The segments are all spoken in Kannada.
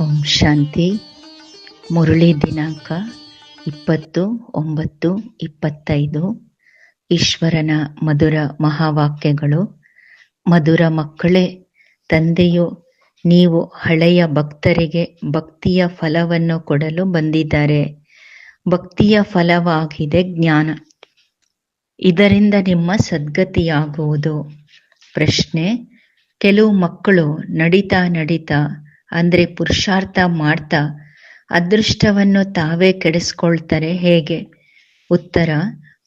ಓಂ ಶಾಂತಿ. ಮುರಳಿ ದಿನಾಂಕ ಇಪ್ಪತ್ತು ಒಂಬತ್ತು ಇಪ್ಪತ್ತೈದು. ಈಶ್ವರನ ಮಧುರ ಮಹಾವಾಕ್ಯಗಳು. ಮಧುರ ಮಕ್ಕಳೇ, ತಂದೆಯು ನೀವು ಹಳೆಯ ಭಕ್ತರಿಗೆ ಭಕ್ತಿಯ ಫಲವನ್ನು ಕೊಡಲು ಬಂದಿದ್ದಾರೆ. ಭಕ್ತಿಯ ಫಲವಾಗಿದೆ ಜ್ಞಾನ. ಇದರಿಂದ ನಿಮ್ಮ ಸದ್ಗತಿಯಾಗುವುದು. ಪ್ರಶ್ನೆ, ಕೆಲವು ಮಕ್ಕಳು ನಡೀತಾ ನಡೀತಾ ಅಂದ್ರೆ ಪುರುಷಾರ್ಥ ಮಾಡ್ತಾ ಅದೃಷ್ಟವನ್ನು ತಾವೇ ಕೆಡಿಸ್ಕೊಳ್ತಾರೆ ಹೇಗೆ? ಉತ್ತರ,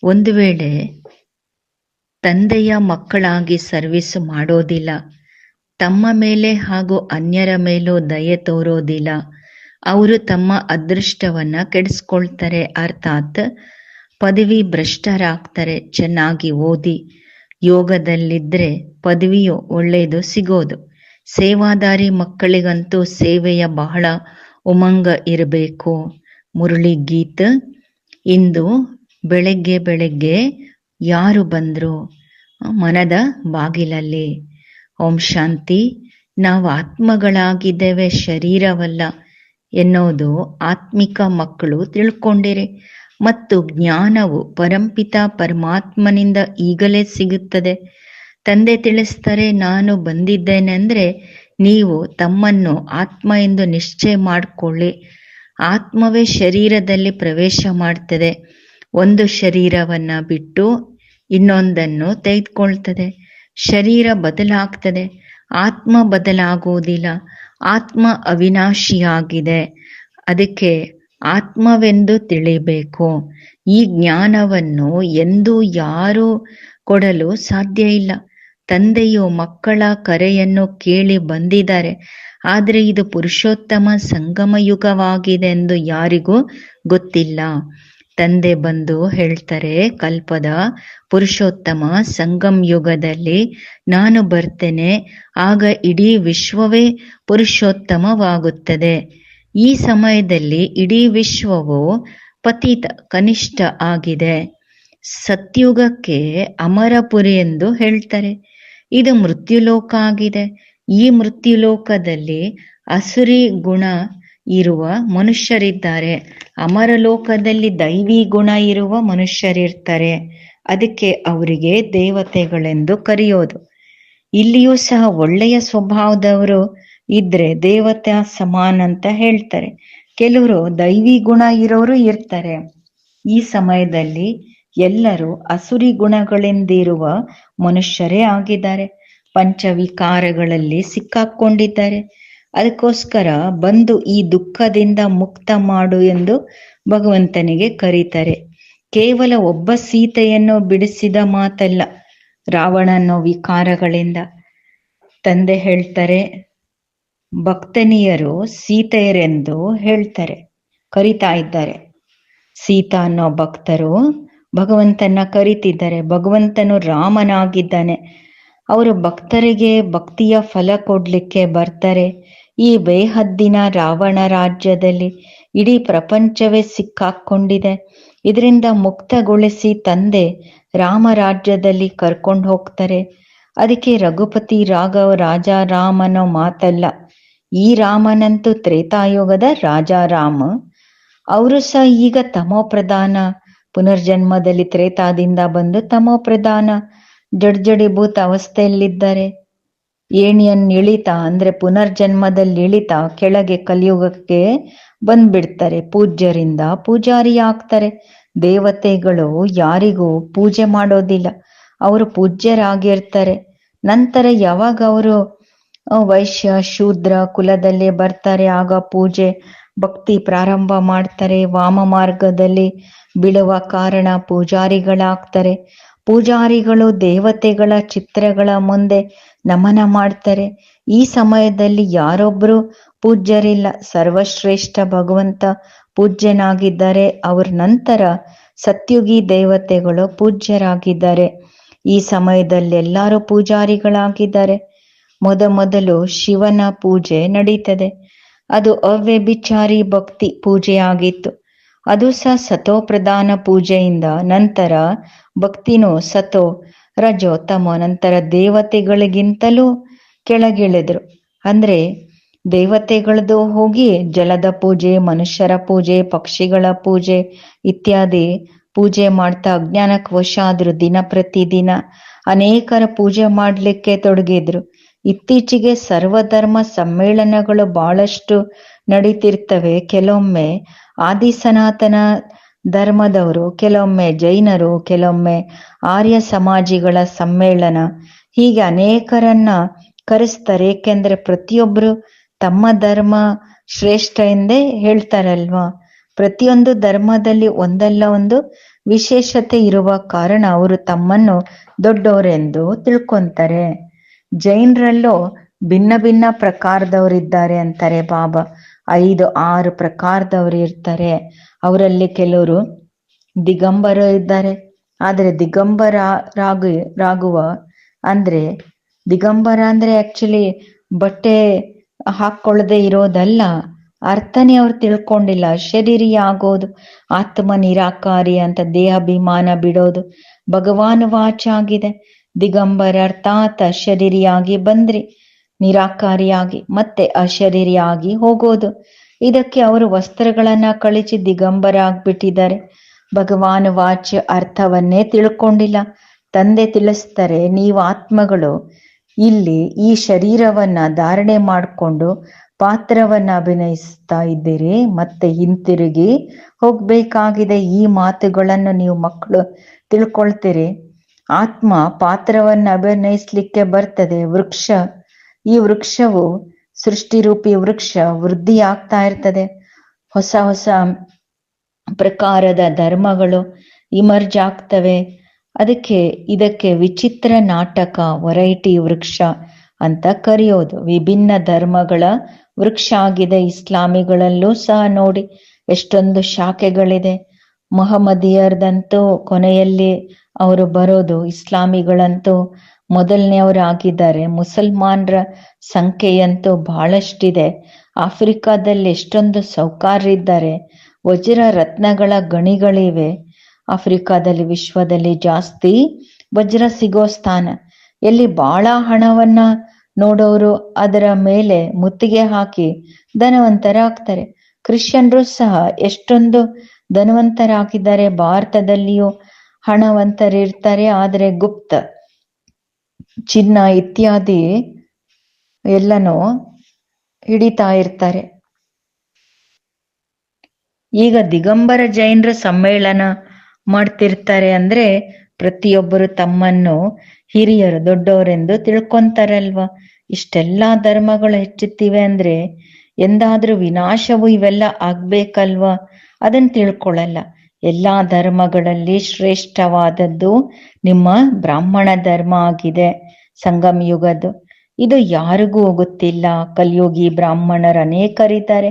ಒಂದು ವೇಳೆ ತಂದೆಯ ಮಕ್ಕಳಾಗಿ ಸರ್ವಿಸ್ ಮಾಡೋದಿಲ್ಲ, ತಮ್ಮ ಮೇಲೆ ಹಾಗೂ ಅನ್ಯರ ಮೇಲೂ ದಯೆ ತೋರೋದಿಲ್ಲ, ಅವರು ತಮ್ಮ ಅದೃಷ್ಟವನ್ನ ಕೆಡಿಸ್ಕೊಳ್ತಾರೆ ಅರ್ಥಾತ್ ಪದವಿ ಭ್ರಷ್ಟರಾಗ್ತಾರೆ, ಚೆನ್ನಾಗಿ ಓದಿ, ಯೋಗದಲ್ಲಿದ್ರೆ ಪದವಿಯು ಒಳ್ಳೆಯದು ಸಿಗೋದು. ಸೇವಾದಾರಿ ಮಕ್ಕಳಿಗಂತೂ ಸೇವೆಯ ಬಹಳ ಉಮಂಗ ಇರಬೇಕು. ಮುರಳಿ ಗೀತ. ಇಂದು ಬೆಳಗ್ಗೆ ಬೆಳಗ್ಗೆ ಯಾರು ಬಂದ್ರು? ಮನದ ಬಾಗಿಲಲ್ಲಿ. ಓಂ ಶಾಂತಿ. ನಾವು ಆತ್ಮಗಳಾಗಿದ್ದೇವೆ, ಶರೀರವಲ್ಲ ಎನ್ನುವುದು ಆತ್ಮಿಕ ಮಕ್ಕಳು ತಿಳ್ಕೊಂಡಿರಿ. ಮತ್ತು ಜ್ಞಾನವು ಪರಂಪಿತ ಪರಮಾತ್ಮನಿಂದ ಈಗಲೇ ಸಿಗುತ್ತದೆ. ತಂದೆ ತಿಳಿಸ್ತಾರೆ, ನಾನು ಬಂದಿದ್ದೇನೆ ಅಂದ್ರೆ ನೀವು ತಮ್ಮನ್ನು ಆತ್ಮ ಎಂದು ನಿಶ್ಚಯ ಮಾಡಿಕೊಳ್ಳಿ. ಆತ್ಮವೇ ಶರೀರದಲ್ಲಿ ಪ್ರವೇಶ ಮಾಡ್ತದೆ. ಒಂದು ಶರೀರವನ್ನ ಬಿಟ್ಟು ಇನ್ನೊಂದನ್ನು ತೆಗೆದುಕೊಳ್ತದೆ. ಶರೀರ ಬದಲಾಗ್ತದೆ. ಆತ್ಮ ಬದಲಾಗುವುದಿಲ್ಲ. ಆತ್ಮ ಅವಿನಾಶಿಯಾಗಿದೆ. ಅದಕ್ಕೆ ಆತ್ಮವೆಂದು ತಿಳಿಬೇಕು. ಈ ಜ್ಞಾನವನ್ನು ಎಂದು ಯಾರು ಕೊಡಲು ಸಾಧ್ಯ ಇಲ್ಲ. ತಂದೆಯು ಮಕ್ಕಳ ಕರೆಯನ್ನು ಕೇಳಿ ಬಂದಿದ್ದಾರೆ. ಆದರೆ ಇದು ಪುರುಷೋತ್ತಮ ಸಂಗಮ ಯುಗವಾಗಿದೆ ಎಂದು ಯಾರಿಗೂ ಗೊತ್ತಿಲ್ಲ. ತಂದೆ ಬಂದು ಹೇಳ್ತಾರೆ, ಕಲ್ಪದ, ಪುರುಷೋತ್ತಮ ಸಂಗಮ್ ಯುಗದಲ್ಲಿ ನಾನು ಬರ್ತೇನೆ, ಆಗ ಇಡೀ ವಿಶ್ವವೇ ಪುರುಷೋತ್ತಮವಾಗುತ್ತದೆ. ಈ ಸಮಯದಲ್ಲಿ ಇಡೀ ವಿಶ್ವವು ಪತಿತ, ಕನಿಷ್ಠ ಆಗಿದೆ. ಸತ್ಯುಗಕ್ಕೆ ಅಮರಪುರಿ ಎಂದು ಹೇಳ್ತಾರೆ. ಇದು ಮೃತ್ಯುಲೋಕ ಆಗಿದೆ ಈ ಮೃತ್ಯುಲೋಕದಲ್ಲಿ ಅಸುರಿ ಗುಣ ಇರುವ ಮನುಷ್ಯರಿದ್ದಾರೆ. ಅಮರಲೋಕದಲ್ಲಿ ದೈವಿ ಗುಣ ಇರುವ ಮನುಷ್ಯರಿರ್ತಾರೆ. ಅದಕ್ಕೆ ಅವರಿಗೆ ದೇವತೆಗಳೆಂದು ಕರೆಯೋದು. ಇಲ್ಲಿಯೂ ಸಹ ಒಳ್ಳೆಯ ಸ್ವಭಾವದವರು ಇದ್ರೆ ದೇವತೆ ಸಮಾನ ಅಂತ ಹೇಳ್ತಾರೆ. ಕೆಲವರು ದೈವಿ ಗುಣ ಇರೋರು ಇರ್ತಾರೆ. ಈ ಸಮಯದಲ್ಲಿ ಎಲ್ಲರೂ ಅಸುರಿ ಗುಣಗಳಿಂದಿರುವ ಮನುಷ್ಯರೇ ಆಗಿದ್ದಾರೆ. ಪಂಚವಿಕಾರಗಳಲ್ಲಿ ಸಿಕ್ಕಾಕೊಂಡಿದ್ದಾರೆ. ಅದಕ್ಕೋಸ್ಕರ ಬಂದು ಈ ದುಃಖದಿಂದ ಮುಕ್ತ ಮಾಡು ಎಂದು ಭಗವಂತನಿಗೆ ಕರೀತಾರೆ. ಕೇವಲ ಒಬ್ಬ ಸೀತೆಯನ್ನು ಬಿಡಿಸಿದ ಮಾತಲ್ಲ ರಾವಣನ ವಿಕಾರಗಳಿಂದ. ತಂದೆ ಹೇಳ್ತಾರೆ, ಭಕ್ತನಿಯರು ಸೀತೆಯರೆಂದು ಹೇಳ್ತಾರೆ, ಕರಿತಾ ಇದ್ದಾರೆ. ಸೀತಾ ಅನ್ನೋ ಭಕ್ತರು ಭಗವಂತನ ಕರಿತಿದ್ದಾರೆ. ಭಗವಂತನು ರಾಮನಾಗಿದ್ದಾನೆ. ಅವರು ಭಕ್ತರಿಗೆ ಭಕ್ತಿಯ ಫಲ ಕೊಡ್ಲಿಕ್ಕೆ ಬರ್ತಾರೆ. ಈ ಬೇಹದ್ದಿನ ರಾವಣ ರಾಜ್ಯದಲ್ಲಿ ಇಡೀ ಪ್ರಪಂಚವೇ ಸಿಕ್ಕಾಕೊಂಡಿದೆ. ಇದರಿಂದ ಮುಕ್ತಗೊಳಿಸಿ ತಂದೆ ರಾಮ ರಾಜ್ಯದಲ್ಲಿ ಕರ್ಕೊಂಡು ಹೋಗ್ತಾರೆ. ಅದಕ್ಕೆ ರಘುಪತಿ ರಾಘವ ರಾಜ ರಾಮನೋ ಮಾತಲ್ಲ. ಈ ರಾಮನಂತೂ ತ್ರೇತಾಯುಗದ ರಾಜ ರಾಮ ಅವರು ಸಹ ಈಗ ತಮೋ ಪ್ರಧಾನ ಪುನರ್ಜನ್ಮದಲ್ಲಿ ತ್ರೇತಾದಿಂದ ಬಂದು ತಮೋ ಪ್ರಧಾನ. ಜಡ್ಜಡಿಭೂತ ಅವಸ್ಥೆಯಲ್ಲಿದ್ದಾರೆ ಏಣಿಯನ್ನು ಇಳಿತ, ಅಂದ್ರೆ ಪುನರ್ಜನ್ಮದಲ್ಲಿ ಇಳಿತ, ಕೆಳಗೆ ಕಲಿಯುಗಕ್ಕೆ ಬಂದ್ಬಿಡ್ತಾರೆ. ಪೂಜ್ಯರಿಂದ ಪೂಜಾರಿ ಆಗ್ತಾರೆ ದೇವತೆಗಳು ಯಾರಿಗೂ ಪೂಜೆ ಮಾಡೋದಿಲ್ಲ. ಅವರು ಪೂಜ್ಯರಾಗಿರ್ತಾರೆ. ನಂತರ ಯಾವಾಗ ಅವರು ವೈಶ್ಯ, ಶೂದ್ರ ಕುಲದಲ್ಲಿ ಬರ್ತಾರೆ, ಆಗ ಪೂಜೆ ಭಕ್ತಿ ಪ್ರಾರಂಭ ಮಾಡ್ತಾರೆ, ವಾಮ ಮಾರ್ಗದಲ್ಲಿ ಬೀಳುವ ಕಾರಣ ಪೂಜಾರಿಗಳಾಗ್ತಾರೆ. ಪೂಜಾರಿಗಳು ದೇವತೆಗಳ ಚಿತ್ರಗಳ ಮುಂದೆ ನಮನ ಮಾಡ್ತಾರೆ. ಈ ಸಮಯದಲ್ಲಿ ಯಾರೊಬ್ರು ಪೂಜ್ಯರಿಲ್ಲ, ಸರ್ವಶ್ರೇಷ್ಠ ಭಗವಂತ ಪೂಜ್ಯನಾಗಿದ್ದಾರೆ ಅವ್ರ ನಂತರ ಸತ್ಯುಗಿ ದೇವತೆಗಳು ಪೂಜ್ಯರಾಗಿದ್ದಾರೆ. ಈ ಸಮಯದಲ್ಲಿ ಎಲ್ಲರೂ ಪೂಜಾರಿಗಳಾಗಿದ್ದಾರೆ. ಮೊದಮೊದಲು ಶಿವನ ಪೂಜೆ ನಡೀತದೆ. ಅದು ಅವ್ಯಭಿಚಾರಿ ಭಕ್ತಿ ಪೂಜೆಯಾಗಿತ್ತು. ಅದು ಸಹ ಸತೋ ಪ್ರಧಾನ ಪೂಜೆಯಿಂದ ನಂತರ ಭಕ್ತಿನೋ ಸತೋ ರಜೋ ತಮೋ ನಂತರ ದೇವತೆಗಳಿಗಿಂತಲೂ ಕೆಳಗಿಳಿದ್ರು. ಅಂದ್ರೆ ದೇವತೆಗಳದು ಹೋಗಿ ಜಲದ ಪೂಜೆ, ಮನುಷ್ಯರ ಪೂಜೆ, ಪಕ್ಷಿಗಳ ಪೂಜೆ ಇತ್ಯಾದಿ ಪೂಜೆ ಮಾಡ್ತಾ ಅಜ್ಞಾನಕ್ಕೆ ವಶ ಆದ್ರು ದಿನ ಪ್ರತಿದಿನ ಅನೇಕರ ಪೂಜೆ ಮಾಡ್ಲಿಕ್ಕೆ ತೊಡಗಿದ್ರು. ಇತ್ತೀಚೆಗೆ ಸರ್ವಧರ್ಮ ಸಮ್ಮೇಳನಗಳು ಬಹಳಷ್ಟು ನಡೀತಿರ್ತವೆ. ಕೆಲವೊಮ್ಮೆ ಆದಿ ಸನಾತನ ಧರ್ಮದವರು, ಕೆಲವೊಮ್ಮೆ ಜೈನರು, ಕೆಲವೊಮ್ಮೆ ಆರ್ಯ ಸಮಾಜಿಗಳ ಸಮ್ಮೇಳನ. ಹೀಗೆ ಅನೇಕರನ್ನ ಕರೆಸ್ತಾರೆ. ಏಕೆಂದ್ರೆ ಪ್ರತಿಯೊಬ್ರು ತಮ್ಮ ಧರ್ಮ ಶ್ರೇಷ್ಠ ಎಂದೇ ಹೇಳ್ತಾರಲ್ವಾ? ಪ್ರತಿಯೊಂದು ಧರ್ಮದಲ್ಲಿ ಒಂದಲ್ಲ ಒಂದು ವಿಶೇಷತೆ ಇರುವ ಕಾರಣ ಅವರು ತಮ್ಮನ್ನು ದೊಡ್ಡವರೆಂದು ತಿಳ್ಕೊಂತಾರೆ. ಜೈನರಲ್ಲೂ ಭಿನ್ನ ಭಿನ್ನ ಪ್ರಕಾರದವರಿದ್ದಾರೆ ಅಂತಾರೆ ಬಾಬಾ. ಐದು, ಆರು ಪ್ರಕಾರದವರು ಇರ್ತಾರೆ. ಅವರಲ್ಲಿ ಕೆಲವರು ದಿಗಂಬರ ಇದ್ದಾರೆ. ಆದ್ರೆ ದಿಗಂಬರ ರಾಗು, ರಾಗುವ ಅಂದ್ರೆ ದಿಗಂಬರ ಅಂದ್ರೆ ಆಕ್ಚುಲಿ ಬಟ್ಟೆ ಹಾಕೊಳ್ಳದೆ ಇರೋದಲ್ಲ. ಅರ್ಥನೇ ಅವ್ರು ತಿಳ್ಕೊಂಡಿಲ್ಲ. ಶರೀರಿ ಆಗೋದು ಆತ್ಮ ನಿರಾಕಾರಿ ಅಂತ ದೇಹಾಭಿಮಾನ ಬಿಡೋದು ಭಗವಾನ್ ವಾಚ ಆಗಿದೆ ದಿಗಂಬರ ಅರ್ಥಾತ್ ಅಶರೀರಿಯಾಗಿ ಬಂದ್ರಿ. ನಿರಾಕಾರಿಯಾಗಿ, ಮತ್ತೆ ಅಶರೀರಿಯಾಗಿ ಹೋಗೋದು. ಇದಕ್ಕೆ ಅವರು ವಸ್ತ್ರಗಳನ್ನ ಕಳಿಸಿ ದಿಗಂಬರ ಆಗ್ಬಿಟ್ಟಿದ್ದಾರೆ. ಭಗವಾನ್ ವಾಚ್ಯ ಅರ್ಥವನ್ನೇ ತಿಳ್ಕೊಂಡಿಲ್ಲ. ತಂದೆ ತಿಳಿಸ್ತಾರೆ, ನೀವು ಆತ್ಮಗಳು, ಇಲ್ಲಿ ಈ ಶರೀರವನ್ನ ಧಾರಣೆ ಮಾಡಿಕೊಂಡು ಪಾತ್ರವನ್ನ ಅಭಿನಯಿಸ್ತಾ ಇದ್ದೀರಿ, ಮತ್ತೆ ಹಿಂತಿರುಗಿ ಹೋಗ್ಬೇಕಾಗಿದೆ. ಈ ಮಾತುಗಳನ್ನು ನೀವು ಮಕ್ಕಳು ತಿಳ್ಕೊಳ್ತೀರಿ. ಆತ್ಮ ಪಾತ್ರವನ್ನ ಅಭಿನಯಿಸ್ಲಿಕ್ಕೆ ಬರ್ತದೆ. ವೃಕ್ಷ, ಈ ವೃಕ್ಷವು ಸೃಷ್ಟಿರೂಪಿ ವೃಕ್ಷ ವೃದ್ಧಿ ಆಗ್ತಾ ಇರ್ತದೆ. ಹೊಸ ಹೊಸ ಪ್ರಕಾರದ ಧರ್ಮಗಳು ಇಮರ್ಜ್ ಆಗ್ತವೆ. ಅದಕ್ಕೆ, ಇದಕ್ಕೆ ವಿಚಿತ್ರ ನಾಟಕ, ವೆರೈಟಿ ವೃಕ್ಷ ಅಂತ ಕರೆಯೋದು. ವಿಭಿನ್ನ ಧರ್ಮಗಳ ವೃಕ್ಷ ಆಗಿದೆ. ಇಸ್ಲಾಮಿಗಳಲ್ಲೂ ಸಹ ನೋಡಿ, ಎಷ್ಟೊಂದು ಶಾಖೆಗಳಿದೆ. ಮೊಹಮ್ಮದಿಯರ್ದಂತೂ ಕೊನೆಯಲ್ಲಿ ಅವರು ಬರೋದು, ಇಸ್ಲಾಮಿಗಳಂತೂ ಮೊದಲನೆಯವರು ಆಗಿದ್ದಾರೆ ಮುಸಲ್ಮಾನರ ಸಂಖ್ಯೆಯಂತೂ ಬಹಳಷ್ಟಿದೆ. ಆಫ್ರಿಕಾದಲ್ಲಿ ಎಷ್ಟೊಂದು ಸೌಕಾರರಿದ್ದಾರೆ ವಜ್ರ ರತ್ನಗಳ ಗಣಿಗಳಿವೆ. ಆಫ್ರಿಕಾದಲ್ಲಿ ವಿಶ್ವದಲ್ಲಿ ಜಾಸ್ತಿ ವಜ್ರ ಸಿಗೋ ಸ್ಥಾನ. ಎಲ್ಲಿ ಬಹಳ ಹಣವನ್ನ ನೋಡೋರು ಅದರ ಮೇಲೆ ಮುತ್ತಿಗೆ ಹಾಕಿ ಧನವಂತರಾಗ್ತಾರೆ. ಕ್ರಿಶ್ಚಿಯನ್ರು ಸಹ ಎಷ್ಟೊಂದು ಧನವಂತರಾಗಿದ್ದಾರೆ. ಭಾರತದಲ್ಲಿಯೂ ಹಣವಂತರಿರ್ತಾರೆ, ಆದರೆ ಗುಪ್ತ ಚಿನ್ನ ಇತ್ಯಾದಿ ಎಲ್ಲನೂ ಹಿಡಿತಾ ಇರ್ತಾರೆ. ಈಗ ದಿಗಂಬರ ಜೈನರ ಸಮ್ಮೇಳನ ಮಾಡ್ತಿರ್ತಾರೆ ಅಂದ್ರೆ ಪ್ರತಿಯೊಬ್ಬರು ತಮ್ಮನ್ನು ಹಿರಿಯರು, ದೊಡ್ಡವರೆಂದು ತಿಳ್ಕೊಂತಾರಲ್ವಾ? ಇಷ್ಟೆಲ್ಲಾ ಧರ್ಮಗಳು ಹೆಚ್ಚುತ್ತಿವೆ ಅಂದ್ರೆ ಎಂದಾದ್ರೂ ವಿನಾಶವು ಇವೆಲ್ಲ ಆಗ್ಬೇಕಲ್ವಾ? ಅದನ್ನ ತಿಳ್ಕೊಳ್ಳಲ್ಲ ಎಲ್ಲಾ ಧರ್ಮಗಳಲ್ಲಿ ಶ್ರೇಷ್ಠವಾದದ್ದು ನಿಮ್ಮ ಬ್ರಾಹ್ಮಣ ಧರ್ಮ ಆಗಿದೆ. ಸಂಗಮ ಯುಗದ್ದು. ಇದು ಯಾರಿಗೂ ಗೊತ್ತಿಲ್ಲ. ಕಲಿಯೋಗಿ ಬ್ರಾಹ್ಮಣರ ಅನೇಕರಿದ್ದಾರೆ.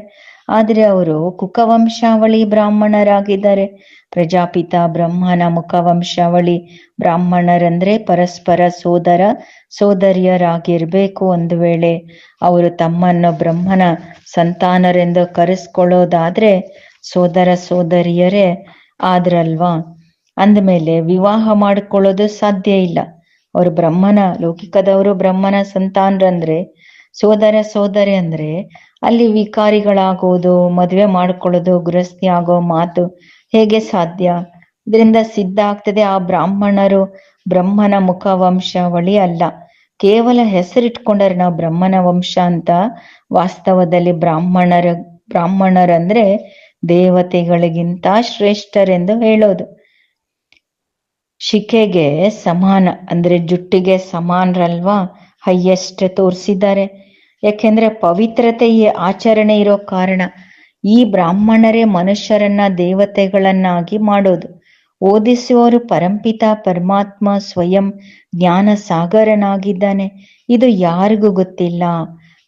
ಆದ್ರೆ ಅವರು ಕುಕವಂಶಾವಳಿ ಬ್ರಾಹ್ಮಣರಾಗಿದ್ದಾರೆ. ಪ್ರಜಾಪಿತ ಬ್ರಹ್ಮನ ಮುಖವಂಶಾವಳಿ ಬ್ರಾಹ್ಮಣರಂದ್ರೆ ಪರಸ್ಪರ ಸೋದರ ಸೋದರಿಯರಾಗಿರ್ಬೇಕು ಒಂದು ವೇಳೆ. ಅವರು ತಮ್ಮನ್ನು ಬ್ರಹ್ಮನ ಸಂತಾನರೆಂದು ಕರೆಸ್ಕೊಳ್ಳೋದಾದ್ರೆ ಸೋದರ ಸೋದರಿಯರೇ ಆದ್ರಲ್ವಾ? ಅಂದಮೇಲೆ ವಿವಾಹ ಮಾಡ್ಕೊಳ್ಳೋದು ಸಾಧ್ಯ ಇಲ್ಲ. ಅವರು ಬ್ರಹ್ಮನ, ಲೌಕಿಕದವರು ಬ್ರಹ್ಮನ ಸಂತಾನರಂದ್ರೆ, ಸೋದರ ಸೋದರಿ ಅಂದ್ರೆ ಅಲ್ಲಿ ವಿಕಾರಿಗಳಾಗೋದು, ಮದುವೆ ಮಾಡ್ಕೊಳ್ಳೋದು, ಗೃಹಸ್ಥಿ ಆಗೋ ಮಾತು ಹೇಗೆ ಸಾಧ್ಯ? ಇದರಿಂದ ಸಿದ್ಧ ಆಗ್ತದೆ ಆ ಬ್ರಾಹ್ಮಣರು ಬ್ರಹ್ಮನ ಮುಖ ವಂಶಾವಳಿ ಅಲ್ಲ. ಕೇವಲ ಹೆಸರಿಟ್ಕೊಂಡರೆ ನಾವು ಬ್ರಹ್ಮನ ವಂಶ ಅಂತ ವಾಸ್ತವದಲ್ಲಿ ಬ್ರಾಹ್ಮಣರ, ಬ್ರಾಹ್ಮಣರಂದ್ರೆ ದೇವತೆಗಳಿಗಿಂತ ಶ್ರೇಷ್ಠರೆಂದು ಹೇಳೋದು. ಶಿಖೆಗೆ ಸಮಾನ, ಅಂದ್ರೆ ಜುಟ್ಟಿಗೆ ಸಮಾನರಲ್ವಾ? ಹೈಯೆಸ್ಟ್ ತೋರಿಸಿದ್ದಾರೆ. ಯಾಕೆಂದ್ರೆ ಪವಿತ್ರತೆ ಆಚರಣೆ ಇರೋ ಕಾರಣ. ಈ ಬ್ರಾಹ್ಮಣರೇ ಮನುಷ್ಯರನ್ನ ದೇವತೆಗಳನ್ನಾಗಿ ಮಾಡೋದು. ಓದಿಸುವವರು ಪರಂಪಿತ ಪರಮಾತ್ಮ ಸ್ವಯಂ ಜ್ಞಾನ ಸಾಗರನಾಗಿದ್ದಾನೆ. ಇದು ಯಾರಿಗೂ ಗೊತ್ತಿಲ್ಲ.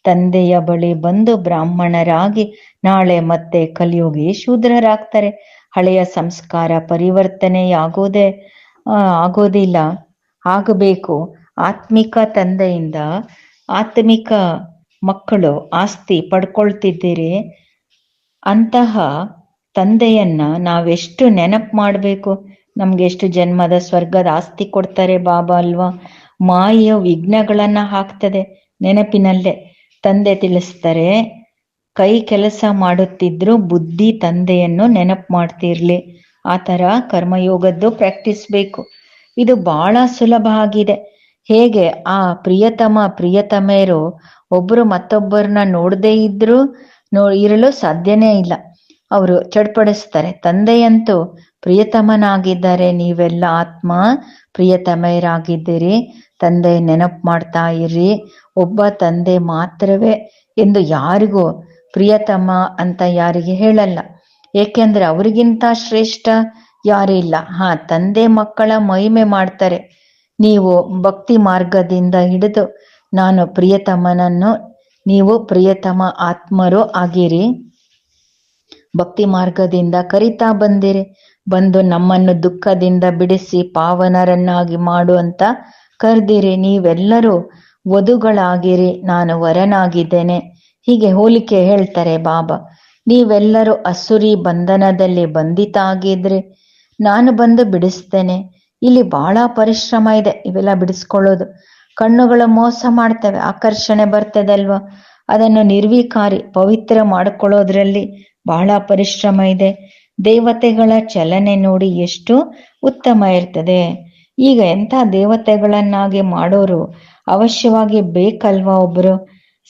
ತಂದೆಯ ಬಳಿ ಬಂದು ಬ್ರಾಹ್ಮಣರಾಗಿ ನಾಳೆ ಮತ್ತೆ ಕಲಿಯುಗಿ ಶೂದ್ರರಾಗ್ತಾರೆ. ಹಳೆಯ ಸಂಸ್ಕಾರ ಪರಿವರ್ತನೆಯಾಗೋದೇ ಆ, ಆಗೋದಿಲ್ಲ. ಆಗಬೇಕು. ಆತ್ಮಿಕ ತಂದೆಯಿಂದ ಆತ್ಮಿಕ ಮಕ್ಕಳು ಆಸ್ತಿ ಪಡ್ಕೊಳ್ತಿದ್ದೀರಿ. ಅಂತಹ ತಂದೆಯನ್ನ ನಾವೆಷ್ಟು ನೆನಪು ಮಾಡಬೇಕು? ನಮ್ಗೆ ಎಷ್ಟು ಜನ್ಮದ ಸ್ವರ್ಗದ ಆಸ್ತಿ ಕೊಡ್ತಾರೆ ಬಾಬಾ ಅಲ್ವಾ? ಮಾಯ ವಿಘ್ನಗಳನ್ನ ಹಾಕ್ತದೆ ನೆನಪಿನಲ್ಲೇ. ತಂದೆ ತಿಳಿಸ್ತಾರೆ ಕೈ ಕೆಲಸ ಮಾಡುತ್ತಿದ್ರು ಬುದ್ಧಿ ತಂದೆಯನ್ನು ನೆನಪು ಮಾಡ್ತಿರ್ಲಿ. ಆ ತರ ಕರ್ಮಯೋಗದ್ದು ಪ್ರಾಕ್ಟೀಸ್ ಬೇಕು. ಇದು ಬಹಳ ಸುಲಭ ಆಗಿದೆ. ಹೇಗೆ? ಆ ಪ್ರಿಯತಮ ಪ್ರಿಯತಮೆಯರು ಒಬ್ರು ಮತ್ತೊಬ್ಬರನ್ನ ನೋಡದೇ ಇದ್ರು ನೋ ಇರಲು ಸಾಧ್ಯನೇ ಇಲ್ಲ. ಅವರು ಚಡ್ಪಡಿಸ್ತಾರೆ. ತಂದೆಯಂತೂ ಪ್ರಿಯತಮನಾಗಿದ್ದಾರೆ ನೀವೆಲ್ಲ ಆತ್ಮ ಪ್ರಿಯತಮೆಯರಾಗಿದ್ದೀರಿ ತಂದೆ ನೆನಪು ಮಾಡ್ತಾ ಇರ್ರಿ. ಒಬ್ಬ ತಂದೆ ಮಾತ್ರವೇ ಎಂದು ಯಾರಿಗೂ ಪ್ರಿಯತಮ ಅಂತ ಯಾರಿಗೆ ಹೇಳಲ್ಲ. ಏಕೆಂದ್ರೆ ಅವರಿಗಿಂತ ಶ್ರೇಷ್ಠ ಯಾರು ಇಲ್ಲ. ಹಾ, ತಂದೆ ಮಕ್ಕಳ ಮಹಿಮೆ ಮಾಡ್ತಾರೆ. ನೀವು ಭಕ್ತಿ ಮಾರ್ಗದಿಂದ ಹಿಡಿದು ನಾನು ಪ್ರಿಯತಮನನ್ನು, ನೀವು ಪ್ರಿಯತಮ ಆತ್ಮರು ಆಗಿರಿ. ಭಕ್ತಿ ಮಾರ್ಗದಿಂದ ಕರಿತಾ ಬಂದಿರಿ. ಬಂದು ನಮ್ಮನ್ನು ದುಃಖದಿಂದ ಬಿಡಿಸಿ ಪಾವನರನ್ನಾಗಿ ಮಾಡು ಅಂತ ಕರೆದಿರಿ. ನೀವೆಲ್ಲರೂ ವಧುಗಳಾಗಿರಿ. ನಾನು ವರನಾಗಿದ್ದೇನೆ. ಹೀಗೆ ಹೋಲಿಕೆ ಹೇಳ್ತಾರೆ, ಬಾಬಾ, ನೀವೆಲ್ಲರೂ ಅಸುರಿ ಬಂಧನದಲ್ಲಿ ಬಂಧಿತ ಆಗಿದ್ರಿ ನಾನು ಬಂದು ಬಿಡಿಸ್ತೇನೆ. ಇಲ್ಲಿ ಬಹಳ ಪರಿಶ್ರಮ ಇದೆ, ಇವೆಲ್ಲ ಬಿಡಿಸ್ಕೊಳ್ಳೋದು. ಕಣ್ಣುಗಳು ಮೋಸ ಮಾಡ್ತವೆ, ಆಕರ್ಷಣೆ ಬರ್ತದೆ ಅಲ್ವಾ ಅದನ್ನು ನಿರ್ವಿಕಾರಿ, ಪವಿತ್ರ ಮಾಡಿಕೊಳ್ಳೋದ್ರಲ್ಲಿ ಬಹಳ ಪರಿಶ್ರಮ ಇದೆ. ದೇವತೆಗಳ ಚಲನೆ ನೋಡಿ ಎಷ್ಟು ಉತ್ತಮ ಇರ್ತದೆ. ಈಗ ಎಂಥ ದೇವತೆಗಳನ್ನಾಗಿ ಮಾಡೋರು? ಅವಶ್ಯವಾಗಿ ಬೇಕಲ್ವಾ ಒಬ್ರು?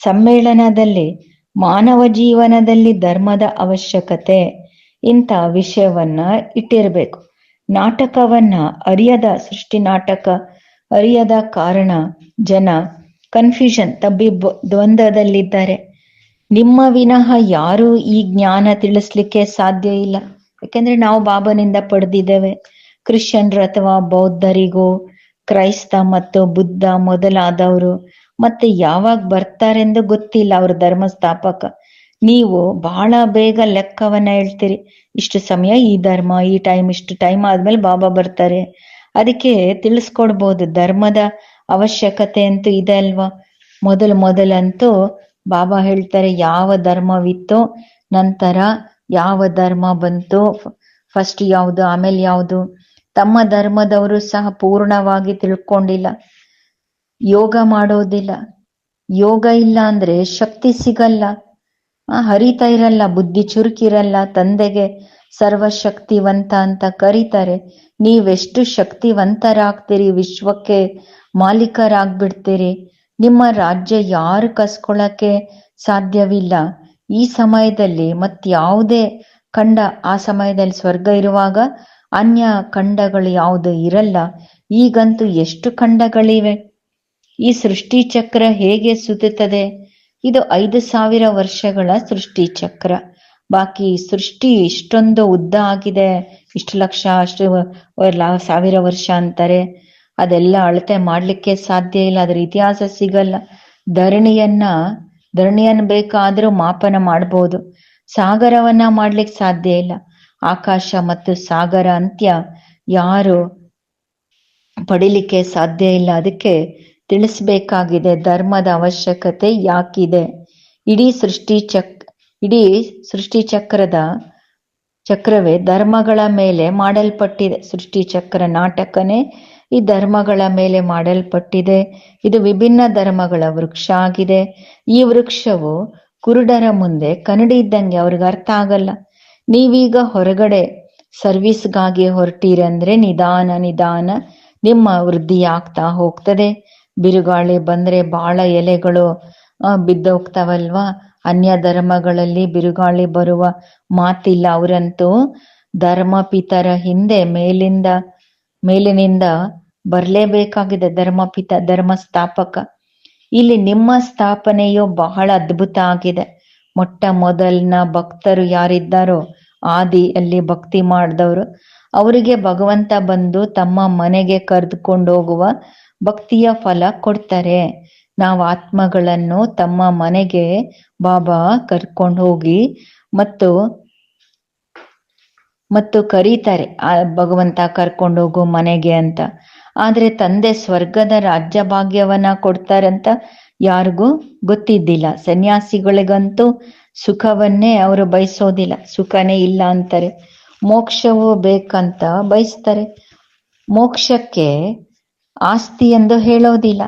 ಸಮ್ಮೇಳನದಲ್ಲಿ ಮಾನವ ಜೀವನದಲ್ಲಿ ಧರ್ಮದ ಅವಶ್ಯಕತೆ ಇಂಥ ವಿಷಯವನ್ನ ಇಟ್ಟಿರಬೇಕು. ನಾಟಕವನ್ನ ಅರಿಯದ ಸೃಷ್ಟಿ ನಾಟಕ, ಅರಿಯದ ಕಾರಣ ಜನ ಕನ್ಫ್ಯೂಷನ್ ತಬ್ಬಿ ದ್ವಂದ್ವದಲ್ಲಿದ್ದಾರೆ. ನಿಮ್ಮ ವಿನಃ ಯಾರೂ ಈ ಜ್ಞಾನ ತಿಳಿಸ್ಲಿಕ್ಕೆ ಸಾಧ್ಯ ಇಲ್ಲ. ಯಾಕೆಂದ್ರೆ ನಾವು ಬಾಬನಿಂದ ಪಡೆದಿದ್ದೇವೆ. ಕ್ರಿಶ್ಚಿಯನ್ರು ಅಥವಾ ಬೌದ್ಧರಿಗೂ ಕ್ರೈಸ್ತ ಮತ್ತು ಬುದ್ಧ ಮೊದಲಾದವರು ಮತ್ತೆ ಯಾವಾಗ ಬರ್ತಾರೆಂದು ಗೊತ್ತಿಲ್ಲ ಅವ್ರ ಧರ್ಮಸ್ಥಾಪಕ. ನೀವು ಬಹಳ ಬೇಗ ಲೆಕ್ಕವನ್ನ ಹೇಳ್ತೀರಿ. ಇಷ್ಟು ಸಮಯ ಈ ಧರ್ಮ, ಈ ಟೈಮ್ ಇಷ್ಟು ಟೈಮ್ ಆದ್ಮೇಲೆ ಬಾಬಾ ಬರ್ತಾರೆ. ಅದಕ್ಕೆ ತಿಳಿಸ್ಕೊಡ್ಬೋದು, ಧರ್ಮದ ಅವಶ್ಯಕತೆ ಅಂತೂ ಇದೆ ಅಲ್ವಾ? ಮೊದಲು ಮೊದಲಂತೂ ಬಾಬಾ ಹೇಳ್ತಾರೆ, ಯಾವ ಧರ್ಮವಿತ್ತೋ ನಂತರ ಯಾವ ಧರ್ಮ ಬಂತು ಫಸ್ಟ್ ಯಾವುದು, ಆಮೇಲೆ ಯಾವುದು? ತಮ್ಮ ಧರ್ಮದವರು ಸಹ ಪೂರ್ಣವಾಗಿ ತಿಳ್ಕೊಂಡಿಲ್ಲ. ಯೋಗ ಮಾಡೋದಿಲ್ಲ. ಯೋಗ ಇಲ್ಲ ಅಂದ್ರೆ ಶಕ್ತಿ ಸಿಗಲ್ಲ. ಹರಿತಾ ಇರಲ್ಲ, ಬುದ್ಧಿ ಚುರುಕಿರಲ್ಲ, ತಂದೆಗೆ ಸರ್ವಶಕ್ತಿವಂತ ಅಂತ ಕರೀತಾರೆ. ನೀವೆಷ್ಟು ಶಕ್ತಿವಂತರಾಗ್ತೀರಿ, ವಿಶ್ವಕ್ಕೆ ಮಾಲೀಕರಾಗ್ಬಿಡ್ತೀರಿ. ನಿಮ್ಮ ರಾಜ್ಯ ಯಾರು ಕಸ್ಕೊಳಕ್ಕೆ ಸಾಧ್ಯವಿಲ್ಲ. ಈ ಸಮಯದಲ್ಲಿ ಮತ್ಯಾವುದೇ ಖಂಡ, ಆ ಸಮಯದಲ್ಲಿ ಸ್ವರ್ಗ ಇರುವಾಗ ಅನ್ಯ ಖಂಡಗಳು ಯಾವುದು ಇರಲ್ಲ. ಈಗಂತೂ ಎಷ್ಟು ಖಂಡಗಳಿವೆ? ಈ ಸೃಷ್ಟಿ ಚಕ್ರ ಹೇಗೆ ಸುತ್ತುತ್ತದೆ? ಇದು ಐದು ಸಾವಿರ ವರ್ಷಗಳ ಸೃಷ್ಟಿ ಚಕ್ರ ಬಾಕಿ ಸೃಷ್ಟಿ ಇಷ್ಟೊಂದು ಉದ್ದ ಆಗಿದೆ. ಇಷ್ಟು ಲಕ್ಷ, ಅಷ್ಟು ಸಾವಿರ ವರ್ಷ ಅಂತಾರೆ. ಅದೆಲ್ಲ ಅಳತೆ ಮಾಡ್ಲಿಕ್ಕೆ ಸಾಧ್ಯ ಇಲ್ಲ. ಅದ್ರ ಇತಿಹಾಸ ಸಿಗಲ್ಲ. ಧರಣಿಯನ್ನ ಧರಣಿಯನ್ನು ಬೇಕಾದ್ರೂ ಮಾಪನ ಮಾಡ್ಬೋದು. ಸಾಗರವನ್ನ ಮಾಡ್ಲಿಕ್ಕೆ ಸಾಧ್ಯ ಇಲ್ಲ. ಆಕಾಶ ಮತ್ತು ಸಾಗರ ಅಂತ್ಯ ಯಾರು ಪಡಿಲಿಕ್ಕೆ ಸಾಧ್ಯ ಇಲ್ಲ. ಅದಕ್ಕೆ ತಿಳಿಸ್ಬೇಕಾಗಿದೆ. ಧರ್ಮದ ಅವಶ್ಯಕತೆ ಯಾಕಿದೆ? ಇಡೀ ಸೃಷ್ಟಿ ಚಕ್, ಇಡೀ ಸೃಷ್ಟಿ ಚಕ್ರದ, ಚಕ್ರವೇ ಧರ್ಮಗಳ ಮೇಲೆ ಮಾಡಲ್ಪಟ್ಟಿದೆ. ಸೃಷ್ಟಿ ಚಕ್ರ ನಾಟಕನೇ ಈ ಧರ್ಮಗಳ ಮೇಲೆ ಮಾಡಲ್ಪಟ್ಟಿದೆ. ಇದು ವಿಭಿನ್ನ ಧರ್ಮಗಳ ವೃಕ್ಷ ಆಗಿದೆ ಈ ವೃಕ್ಷವು ಕುರುಡರ ಮುಂದೆ ಕನ್ನಡಿ ಇದ್ದಂಗೆ ಅವ್ರಿಗೆ ಅರ್ಥ ಆಗಲ್ಲ. ನೀವೀಗ ಹೊರಗಡೆ ಸರ್ವಿಸ್ಗಾಗಿ ಹೊರಟೀರಂದ್ರೆ ನಿಧಾನ ನಿಧಾನ ನಿಮ್ಮ ವೃದ್ಧಿ ಆಗ್ತಾ ಹೋಗ್ತದೆ. ಬಿರುಗಾಳಿ ಬಂದ್ರೆ ಬಾಳ ಎಲೆಗಳು ಬಿದ್ದು ಬಿದ್ದೋಗ್ತಾವಲ್ವಾ? ಅನ್ಯ ಧರ್ಮಗಳಲ್ಲಿ ಬಿರುಗಾಳಿ ಬರುವ ಮಾತಿಲ್ಲ ಅವರಂತೂ. ಧರ್ಮ ಪಿತರ ಹಿಂದೆ ಮೇಲಿಂದ, ಮೇಲಿನಿಂದ ಬರಲೇಬೇಕಾಗಿದೆ ಧರ್ಮಪಿತ ಧರ್ಮ ಸ್ಥಾಪಕ ಇಲ್ಲಿ ನಿಮ್ಮ ಸ್ಥಾಪನೆಯು ಬಹಳ ಅದ್ಭುತ ಆಗಿದೆ. ಮೊಟ್ಟ ಮೊದಲಿನ ಭಕ್ತರು ಯಾರಿದ್ದಾರೋ ಆದಿಯಲ್ಲಿ ಭಕ್ತಿ ಮಾಡಿದವರು. ಅವರಿಗೆ ಭಗವಂತ ಬಂದು ತಮ್ಮ ಮನೆಗೆ ಕರೆದುಕೊಂಡು ಹೋಗುವ ಭಕ್ತಿಯ ಫಲ ಕೊಡ್ತಾರೆ. ನಾವು ಆತ್ಮಗಳನ್ನು ತಮ್ಮ ಮನೆಗೆ ಬಾಬಾ ಕರ್ಕೊಂಡು ಹೋಗಿ ಮತ್ತು ಮತ್ತು ಕರೀತಾರೆ. ಆ ಭಗವಂತ ಕರ್ಕೊಂಡು ಹೋಗು ಮನೆಗೆ ಅಂತ. ಆದ್ರೆ ತಂದೆ ಸ್ವರ್ಗದ ರಾಜ್ಯ ಭಾಗ್ಯವನ್ನ ಕೊಡ್ತಾರಂತ ಯಾರಿಗೂ ಗೊತ್ತಿದ್ದಿಲ್ಲ. ಸನ್ಯಾಸಿಗಳಿಗಂತೂ ಸುಖವನ್ನೇ ಅವರು ಬಯಸೋದಿಲ್ಲ. ಸುಖನೇ ಇಲ್ಲ ಅಂತಾರೆ. ಮೋಕ್ಷವು ಬೇಕಂತ ಬಯಸ್ತಾರೆ. ಮೋಕ್ಷಕ್ಕೆ ಆಸ್ತಿ ಎಂದು ಹೇಳೋದಿಲ್ಲ.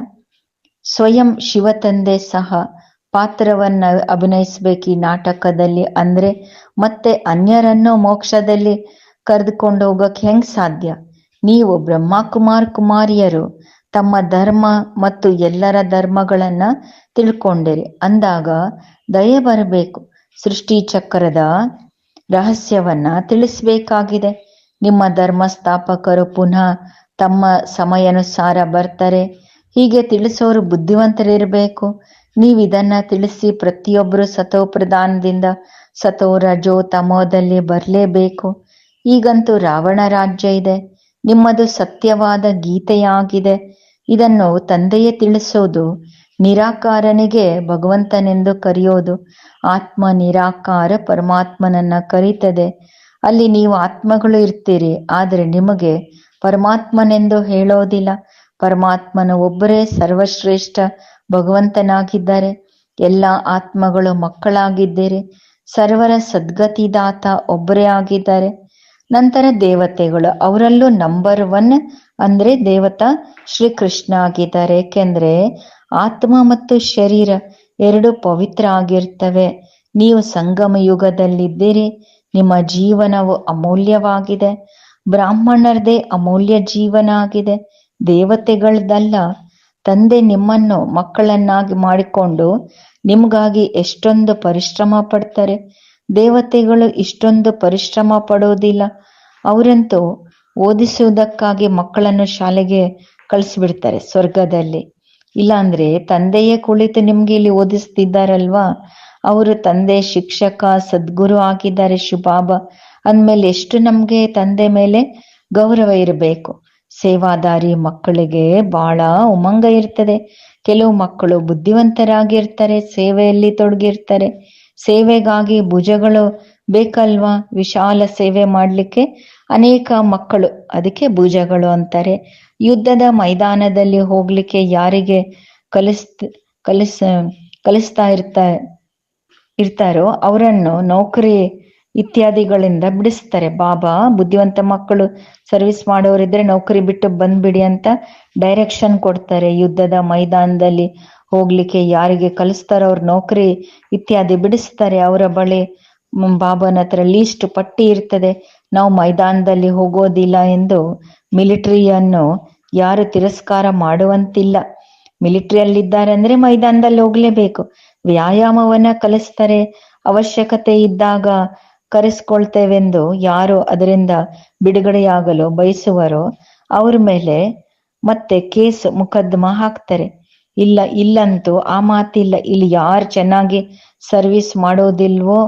ಸ್ವಯಂ ಶಿವತಂದೆ ಸಹ ಪಾತ್ರವನ್ನ ಅಭಿನಯಿಸ್ಬೇಕು ಈ ನಾಟಕದಲ್ಲಿ. ಅಂದ್ರೆ ಮತ್ತೆ ಅನ್ಯರನ್ನು ಮೋಕ್ಷದಲ್ಲಿ ಕರೆದುಕೊಂಡು ಹೋಗಕ್ ಹೆಂಗ್ ಸಾಧ್ಯ? ನೀವು ಬ್ರಹ್ಮಕುಮಾರ್ ಕುಮಾರಿಯರು, ತಮ್ಮ ಧರ್ಮ ಮತ್ತು ಎಲ್ಲರ ಧರ್ಮಗಳನ್ನ ತಿಳ್ಕೊಂಡಿರಿ. ಅಂದಾಗ ದಯೆ ಬರಬೇಕು. ಸೃಷ್ಟಿ ಚಕ್ರದ ರಹಸ್ಯವನ್ನ ತಿಳಿಸ್ಬೇಕಾಗಿದೆ. ನಿಮ್ಮ ಧರ್ಮ ಸ್ಥಾಪಕರು ಪುನಃ ತಮ್ಮ ಸಮಯಾನುಸಾರ ಬರ್ತಾರೆ. ಹೀಗೆ ತಿಳಿಸೋರು ಬುದ್ಧಿವಂತರಿರಬೇಕು. ನೀವು ಇದನ್ನ ತಿಳಿಸಿ ಪ್ರತಿಯೊಬ್ಬರು ಸತೋ ಪ್ರಧಾನದಿಂದ ಸತೋ ರಜೋ ತಮೋದಲ್ಲಿ ಬರಲೇಬೇಕು. ಈಗಂತೂ ರಾವಣ ರಾಜ್ಯ ಇದೆ. ನಿಮ್ಮದು ಸತ್ಯವಾದ ಗೀತೆಯಾಗಿದೆ. ಇದನ್ನು ತಂದೆಯೇ ತಿಳಿಸೋದು, ನಿರಾಕಾರನಿಗೆ ಭಗವಂತನೆಂದು ಕರೆಯೋದು. ಆತ್ಮ ನಿರಾಕಾರ ಪರಮಾತ್ಮನನ್ನ ಕರೀತದೆ. ಅಲ್ಲಿ ನೀವು ಆತ್ಮಗಳು ಇರ್ತೀರಿ, ಆದರೆ ನಿಮಗೆ ಪರಮಾತ್ಮನೆಂದು ಹೇಳೋದಿಲ್ಲ. ಪರಮಾತ್ಮನ ಒಬ್ಬರೇ ಸರ್ವಶ್ರೇಷ್ಠ ಭಗವಂತನಾಗಿದ್ದಾರೆ, ಎಲ್ಲ ಆತ್ಮಗಳು ಮಕ್ಕಳಾಗಿದ್ದೀರಿ, ಸರ್ವರ ಸದ್ಗತಿದಾತ ಒಬ್ಬರೇ ಆಗಿದ್ದಾರೆ, ನಂತರ ದೇವತೆಗಳು ಅವರಲ್ಲೂ ನಂಬರ್ ಒನ್ ಅಂದ್ರೆ ದೇವತಾ ಶ್ರೀಕೃಷ್ಣ ಆಗಿದ್ದಾರೆ. ಏಕೆಂದ್ರೆ ಆತ್ಮ ಮತ್ತು ಶರೀರ ಎರಡು ಪವಿತ್ರ ಆಗಿರ್ತವೆ. ನೀವು ಸಂಗಮ ಯುಗದಲ್ಲಿದ್ದೀರಿ, ನಿಮ್ಮ ಜೀವನವು ಅಮೂಲ್ಯವಾಗಿದೆ. ಬ್ರಾಹ್ಮಣರದೇ ಅಮೂಲ್ಯ ಜೀವನ ಆಗಿದೆ ದೇವತೆಗಳದಲ್ಲ ತಂದೆ ನಿಮ್ಮನ್ನು ಮಕ್ಕಳನ್ನಾಗಿ ಮಾಡಿಕೊಂಡು ನಿಮ್ಗಾಗಿ ಎಷ್ಟೊಂದು ಪರಿಶ್ರಮ ಪಡ್ತಾರೆ. ದೇವತೆಗಳು ಇಷ್ಟೊಂದು ಪರಿಶ್ರಮ ಪಡೋದಿಲ್ಲ. ಅವರಂತೂ ಓದಿಸುವುದಕ್ಕಾಗಿ ಮಕ್ಕಳನ್ನು ಶಾಲೆಗೆ ಕಳಿಸ್ಬಿಡ್ತಾರೆ ಸ್ವರ್ಗದಲ್ಲಿ. ಇಲ್ಲಾಂದ್ರೆ ತಂದೆಯೇ ಕುಳಿತು ನಿಮ್ಗೆ ಇಲ್ಲಿ ಓದಿಸ್ತಿದ್ದಾರಲ್ವಾ? ಅವರು ತಂದೆ ಶಿಕ್ಷಕ, ಸದ್ಗುರು ಆಗಿದ್ದಾರೆ ಶುಭಾಬ ಅಂದ್ಮೇಲೆ ಎಷ್ಟು ನಮ್ಗೆ ತಂದೆ ಮೇಲೆ ಗೌರವ ಇರಬೇಕು. ಸೇವಾದಾರಿ ಮಕ್ಕಳಿಗೆ ಬಹಳ ಉಮಂಗ ಇರ್ತದೆ. ಕೆಲವು ಮಕ್ಕಳು ಬುದ್ಧಿವಂತರಾಗಿರ್ತಾರೆ, ಸೇವೆಯಲ್ಲಿ ತೊಡಗಿರ್ತಾರೆ. ಸೇವೆಗಾಗಿ ಭುಜಗಳು ಬೇಕಲ್ವಾ? ವಿಶಾಲ ಸೇವೆ ಮಾಡ್ಲಿಕ್ಕೆ ಅನೇಕ ಮಕ್ಕಳು ಅದಕ್ಕೆ ಭುಜಗಳು ಅಂತಾರೆ. ಯುದ್ಧದ ಮೈದಾನದಲ್ಲಿ ಹೋಗ್ಲಿಕ್ಕೆ ಯಾರಿಗೆ ಕಲಿಸ್ ಕಲಿಸ್, ಕಲಿಸ್ತಾ ಇರ್ತಾ, ಇರ್ತಾರೋ ಅವರನ್ನು ನೌಕರಿ ಇತ್ಯಾದಿಗಳಿಂದ ಬಿಡಿಸ್ತಾರೆ. ಬಾಬಾ, ಬುದ್ಧಿವಂತ ಮಕ್ಕಳು ಸರ್ವಿಸ್ ಮಾಡೋರಿದ್ರೆ ನೌಕರಿ ಬಿಟ್ಟು ಬಂದ್ಬಿಡಿ ಅಂತ ಡೈರೆಕ್ಷನ್ ಕೊಡ್ತಾರೆ. ಯುದ್ಧದ ಮೈದಾನದಲ್ಲಿ ಹೋಗ್ಲಿಕ್ಕೆ ಯಾರಿಗೆ ಕಲಿಸ್ತಾರೋ ಅವ್ರ ನೌಕರಿ ಇತ್ಯಾದಿ ಬಿಡಿಸ್ತಾರೆ. ಅವರ ಬಳಿ ಬಾಬನ ಹತ್ರ ಲೀಸ್ಟ್ ಪಟ್ಟಿ ಇರ್ತದೆ. ನಾವು ಮೈದಾನದಲ್ಲಿ ಹೋಗೋದಿಲ್ಲ ಎಂದು ಮಿಲಿಟರಿಯನ್ನು ಯಾರು ತಿರಸ್ಕಾರ ಮಾಡುವಂತಿಲ್ಲ. ಮಿಲಿಟರಿಯಲ್ಲಿದ್ದಾರೆ ಅಂದ್ರೆ ಮೈದಾನದಲ್ಲಿ ಹೋಗ್ಲೇಬೇಕು. ವ್ಯಾಯಾಮವನ್ನ ಕಲಿಸ್ತಾರೆ. ಅವಶ್ಯಕತೆ ಇದ್ದಾಗ ಕರೆಸ್ಕೊಳ್ತೇವೆಂದು ಯಾರು ಅದರಿಂದ ಬಿಡುಗಡೆಯಾಗಲು ಬಯಸುವರೋ ಅವ್ರ ಮೇಲೆ ಮತ್ತೆ ಕೇಸ್ ಮುಕದ್ದಮ ಹಾಕ್ತಾರೆ. ಇಲ್ಲ, ಇಲ್ಲಂತೂ ಆ ಮಾತಿಲ್ಲ, ಇಲ್ಲಿ ಯಾರು ಚೆನ್ನಾಗಿ ಸರ್ವಿಸ್ ಮಾಡೋದಿಲ್ವೋ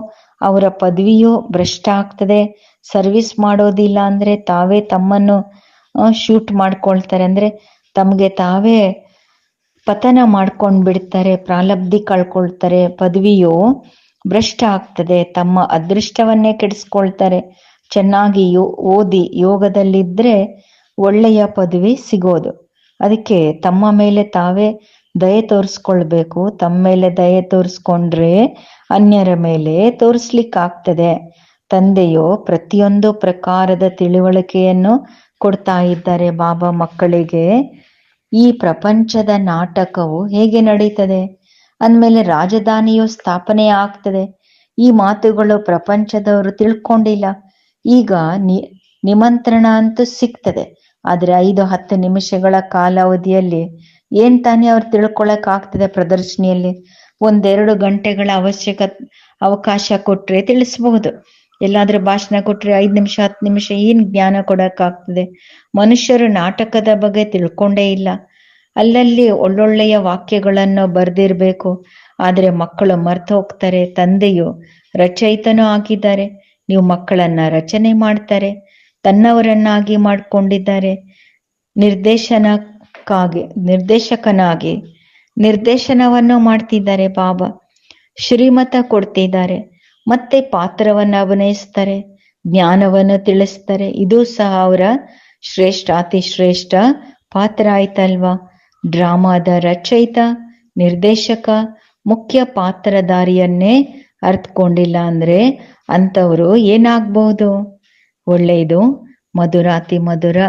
ಅವರ ಪದವಿಯೂ ಭ್ರಷ್ಟ ಆಗ್ತದೆ. ಸರ್ವಿಸ್ ಮಾಡೋದಿಲ್ಲ ಅಂದ್ರೆ ತಾವೇ ತಮ್ಮನ್ನು ಶೂಟ್ ಮಾಡ್ಕೊಳ್ತಾರೆ. ಅಂದ್ರೆ ತಮ್ಗೆ ತಾವೇ ಪತನ ಮಾಡ್ಕೊಂಡ್ ಬಿಡ್ತಾರೆ ಪ್ರಾಲಬ್ಧಿ ಕಳ್ಕೊಳ್ತಾರೆ, ಪದವಿಯು ಭ್ರಷ್ಟ ಆಗ್ತದೆ. ತಮ್ಮ ಅದೃಷ್ಟವನ್ನೇ ಕೆಡಿಸ್ಕೊಳ್ತಾರೆ. ಚೆನ್ನಾಗಿ ಯೋ, ಓದಿ ಯೋಗದಲ್ಲಿದ್ರೆ ಒಳ್ಳೆಯ ಪದವಿ ಸಿಗೋದು. ಅದಕ್ಕೆ ತಮ್ಮ ಮೇಲೆ ತಾವೇ ದಯೆ ತೋರಿಸ್ಕೊಳ್ಬೇಕು. ತಮ್ಮ ಮೇಲೆ ದಯೆ ತೋರಿಸ್ಕೊಂಡ್ರೆ ಅನ್ಯರ ಮೇಲೆ ತೋರಿಸ್ಲಿಕ್ಕಾಗ್ತದೆ. ತಂದೆಯು ಪ್ರತಿಯೊಂದು ಪ್ರಕಾರದ ತಿಳುವಳಿಕೆಯನ್ನು ಕೊಡ್ತಾ ಇದ್ದಾರೆ ಬಾಬಾ ಮಕ್ಕಳಿಗೆ. ಈ ಪ್ರಪಂಚದ ನಾಟಕವು ಹೇಗೆ ನಡೀತದೆ? ಅಂದ್ಮೇಲೆ ರಾಜಧಾನಿಯು ಸ್ಥಾಪನೆ ಆಗ್ತದೆ. ಈ ಮಾತುಗಳು ಪ್ರಪಂಚದವರು ತಿಳ್ಕೊಂಡಿಲ್ಲ. ಈಗ ನಿ, ನಿಮಂತ್ರಣ ಅಂತೂ ಸಿಗ್ತದೆ. ಆದ್ರೆ ಐದು ಹತ್ತು ನಿಮಿಷಗಳ ಕಾಲಾವಧಿಯಲ್ಲಿ ಏನ್ ತಾನೇ ಅವ್ರು ತಿಳ್ಕೊಳಕ್ ಆಗ್ತದೆ ಪ್ರದರ್ಶನಿಯಲ್ಲಿ? ಒಂದೆರಡು ಗಂಟೆಗಳ ಅವಶ್ಯಕ, ಅವಕಾಶ ಕೊಟ್ರೆ ತಿಳಿಸಬಹುದು. ಎಲ್ಲಾದ್ರೂ ಭಾಷಣ ಕೊಟ್ರೆ ಐದು ನಿಮಿಷ, ಹತ್ತು ನಿಮಿಷ ಏನ್ ಜ್ಞಾನ ಕೊಡಕ್ ಆಗ್ತದೆ? ಮನುಷ್ಯರು ನಾಟಕದ ಬಗ್ಗೆ ತಿಳ್ಕೊಂಡೇ ಇಲ್ಲ. ಅಲ್ಲಲ್ಲಿ ಒಳ್ಳೊಳ್ಳೆಯ ವಾಕ್ಯಗಳನ್ನು ಬರ್ದಿರ್ಬೇಕು. ಆದ್ರೆ ಮಕ್ಕಳು ಮರ್ತು ಹೋಗ್ತಾರೆ, ತಂದೆಯು ರಚಯಿತನೂ ಆಗಿದ್ದಾರೆ. ನೀವು ಮಕ್ಕಳನ್ನ ರಚನೆ ಮಾಡ್ತಾರೆ, ತನ್ನವರನ್ನಾಗಿ ಮಾಡ್ಕೊಂಡಿದ್ದಾರೆ. ನಿರ್ದೇಶನಕ್ಕಾಗಿ, ನಿರ್ದೇಶಕನಾಗಿ ನಿರ್ದೇಶನವನ್ನು ಮಾಡ್ತಿದ್ದಾರೆ ಬಾಬಾ ಶ್ರೀಮತ ಕೊಡ್ತಿದ್ದಾರೆ. ಮತ್ತೆ ಪಾತ್ರವನ್ನ ಅಭಿನಯಿಸ್ತಾರೆ, ಜ್ಞಾನವನ್ನು ತಿಳಿಸ್ತಾರೆ. ಇದು ಸಹ ಅವರ ಶ್ರೇಷ್ಠ ಅತಿ ಶ್ರೇಷ್ಠ ಪಾತ್ರ ಆಯ್ತಲ್ವಾ? ಡ್ರಾಮಾದ ರಚಯಿತ, ನಿರ್ದೇಶಕ, ಮುಖ್ಯ ಪಾತ್ರಧಾರಿಯನ್ನೇ ಅರ್ಥಕೊಂಡಿಲ್ಲ ಅಂದ್ರೆ ಅಂತವರು ಏನಾಗ್ಬಹುದು ಒಳ್ಳೆಯದು, ಮಧುರಾತಿ ಮಧುರ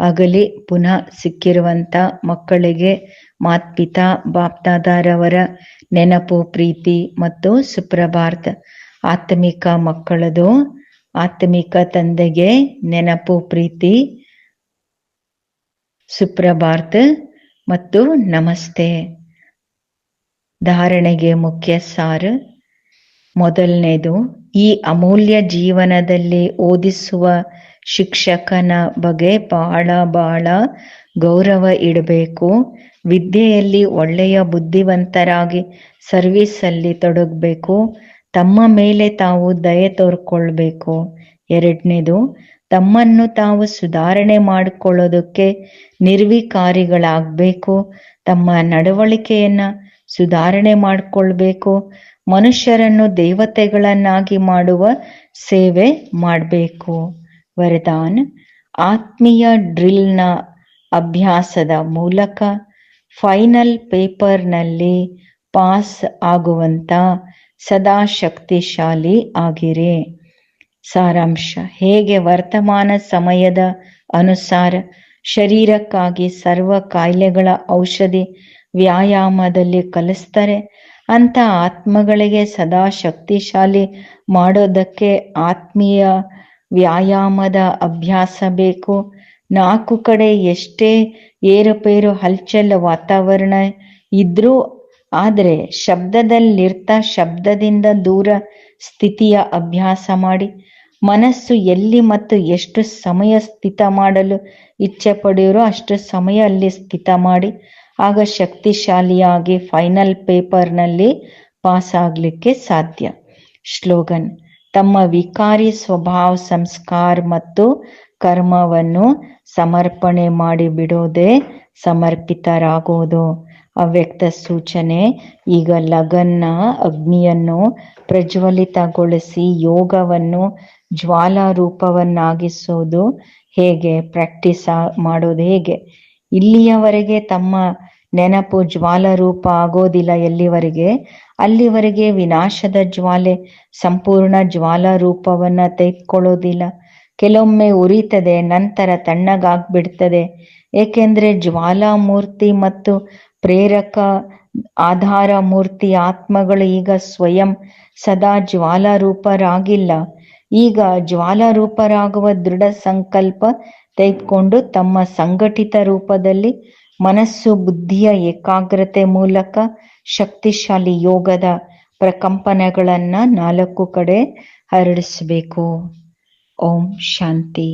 ಅಗಲಿ ಪುನಃ ಸಿಕ್ಕಿರುವಂತ ಮಕ್ಕಳಿಗೆ ಮಾತ್ಪಿತಾ ಬಾಪ್ತಾದಾರವರ ನೆನಪು, ಪ್ರೀತಿ ಮತ್ತು ಸುಪ್ರಭಾರ್ತ ಆತ್ಮಿಕ ಮಕ್ಕಳದು, ಆತ್ಮಿಕ ತಂದೆಗೆ ನೆನಪು, ಪ್ರೀತಿ, ಸುಪ್ರಭಾರ್ಥ ಮತ್ತು ನಮಸ್ತೆ. ಧಾರಣೆಗೆ ಮುಖ್ಯ ಸಾರ. ಮೊದಲನೇದು, ಈ ಅಮೂಲ್ಯ ಜೀವನದಲ್ಲಿ ಓದಿಸುವ ಶಿಕ್ಷಕನ ಬಗ್ಗೆ ಬಹಳ ಬಹಳ ಗೌರವ ಇಡಬೇಕು. ವಿದ್ಯೆಯಲ್ಲಿ ಒಳ್ಳೆಯ ಬುದ್ಧಿವಂತರಾಗಿ ಸರ್ವಿಸ್ ಅಲ್ಲಿ ತೊಡಗಬೇಕು. ತಮ್ಮ ಮೇಲೆ ತಾವು ದಯೆ ತೋರ್ಕೊಳ್ಬೇಕು. ಎರಡನೇದು ತಮ್ಮನ್ನು ತಾವು ಸುಧಾರಣೆ ಮಾಡಿಕೊಳ್ಳೋದಕ್ಕೆ ನಿರ್ವಿಕಾರಿಗಳಾಗಬೇಕು. ತಮ್ಮ ನಡವಳಿಕೆಯನ್ನ ಸುಧಾರಣೆ ಮಾಡಿಕೊಳ್ಬೇಕು. ಮನುಷ್ಯರನ್ನು ದೇವತೆಗಳನ್ನಾಗಿ ಮಾಡುವ ಸೇವೆ ಮಾಡಬೇಕು. ವರದಾನ್. ಆತ್ಮೀಯ ಡ್ರಿಲ್ನ ಅಭ್ಯಾಸದ ಮೂಲಕ ಫೈನಲ್ ಪೇಪರ್ನಲ್ಲಿ ಪಾಸ್ ಆಗುವಂತ ಸದಾ ಶಕ್ತಿಶಾಲಿ ಆಗಿರಿ. ಸಾರಾಂಶ. ಹೇಗೆ ವರ್ತಮಾನ ಸಮಯದ ಅನುಸಾರ ಶರೀರಕ್ಕಾಗಿ ಸರ್ವ ಕಾಯಿಲೆಗಳ ಔಷಧಿ ವ್ಯಾಯಾಮದಲ್ಲಿ ಕಲಿಸ್ತಾರೆ ಅಂತ ಆತ್ಮಗಳಿಗೆ ಸದಾ ಶಕ್ತಿಶಾಲಿ ಮಾಡೋದಕ್ಕೆ ಆತ್ಮೀಯ ವ್ಯಾಯಾಮದ ಅಭ್ಯಾಸ ಬೇಕು. ನಾಲ್ಕು ಕಡೆ ಎಷ್ಟೇ ಏರುಪೇರು ಹಲ್ಚಲ್ ವಾತಾವರಣ ಇದ್ರೂ ಆದ್ರೆ ಶಬ್ದದಲ್ಲಿರ್ತ ಶಬ್ದದಿಂದ ದೂರ ಸ್ಥಿತಿಯ ಅಭ್ಯಾಸ ಮಾಡಿ, ಮನಸ್ಸು ಎಲ್ಲಿ ಮತ್ತು ಎಷ್ಟು ಸಮಯ ಸ್ಥಿತ ಮಾಡಲು ಇಚ್ಛೆ ಪಡೆಯರೋ ಅಷ್ಟು ಸಮಯ ಅಲ್ಲಿ ಸ್ಥಿತ ಮಾಡಿ, ಆಗ ಶಕ್ತಿಶಾಲಿಯಾಗಿ ಫೈನಲ್ ಪೇಪರ್ನಲ್ಲಿ ಪಾಸ್ ಆಗಲಿಕ್ಕೆ ಸಾಧ್ಯ. ಶ್ಲೋಗನ್, ತಮ್ಮ ವಿಕಾರಿ ಸ್ವಭಾವ, ಸಂಸ್ಕಾರ ಮತ್ತು ಕರ್ಮವನ್ನು ಸಮರ್ಪಣೆ ಮಾಡಿ ಬಿಡೋದೇ ಸಮರ್ಪಿತರಾಗೋದು. ಅವ್ಯಕ್ತ ಸೂಚನೆ, ಈಗ ಲಗನ್ನ, ಅಗ್ನಿಯನ್ನು ಪ್ರಜ್ವಲಿತಗೊಳಿಸಿ ಯೋಗವನ್ನು ಜ್ವಾಲಾ ರೂಪವನ್ನಾಗಿಸೋದು ಹೇಗೆ ಪ್ರಾಕ್ಟೀಸ್ ಮಾಡೋದು ಹೇಗೆ? ಇಲ್ಲಿಯವರೆಗೆ ತಮ್ಮ ನೆನಪು ಜ್ವಾಲ ರೂಪ ಆಗೋದಿಲ್ಲ ಎಲ್ಲಿವರೆಗೆ? ಅಲ್ಲಿವರೆಗೆ ವಿನಾಶದ ಜ್ವಾಲೆ, ಸಂಪೂರ್ಣ ಜ್ವಾಲ ರೂಪವನ್ನ ತೆಗೆದುಕೊಳ್ಳೋದಿಲ್ಲ. ಕೆಲವೊಮ್ಮೆ ಉರಿತದೆ, ನಂತರ ತಣ್ಣಗಾಗ್ಬಿಡ್ತದೆ. ಏಕೆಂದ್ರೆ ಜ್ವಾಲಾಮೂರ್ತಿ ಮತ್ತು ಪ್ರೇರಕ ಆಧಾರ ಮೂರ್ತಿ ಆತ್ಮಗಳು ಈಗ ಸ್ವಯಂ ಸದಾ ಜ್ವಾಲಾರೂಪರಾಗಿಲ್ಲ. ಈಗ ಜ್ವಾಲಾರೂಪರಾಗುವ ದೃಢ ಸಂಕಲ್ಪ ತೆಗೆದುಕೊಂಡು ತಮ್ಮ ಸಂಘಟಿತ ರೂಪದಲ್ಲಿ ಮನಸ್ಸು ಬುದ್ಧಿಯ ಏಕಾಗ್ರತೆ ಮೂಲಕ ಶಕ್ತಿಶಾಲಿ ಯೋಗದ ಪ್ರಕಂಪನೆಗಳನ್ನು ನಾಲ್ಕು ಕಡೆ ಹರಡಿಸಬೇಕು. ಓಂ ಶಾಂತಿ.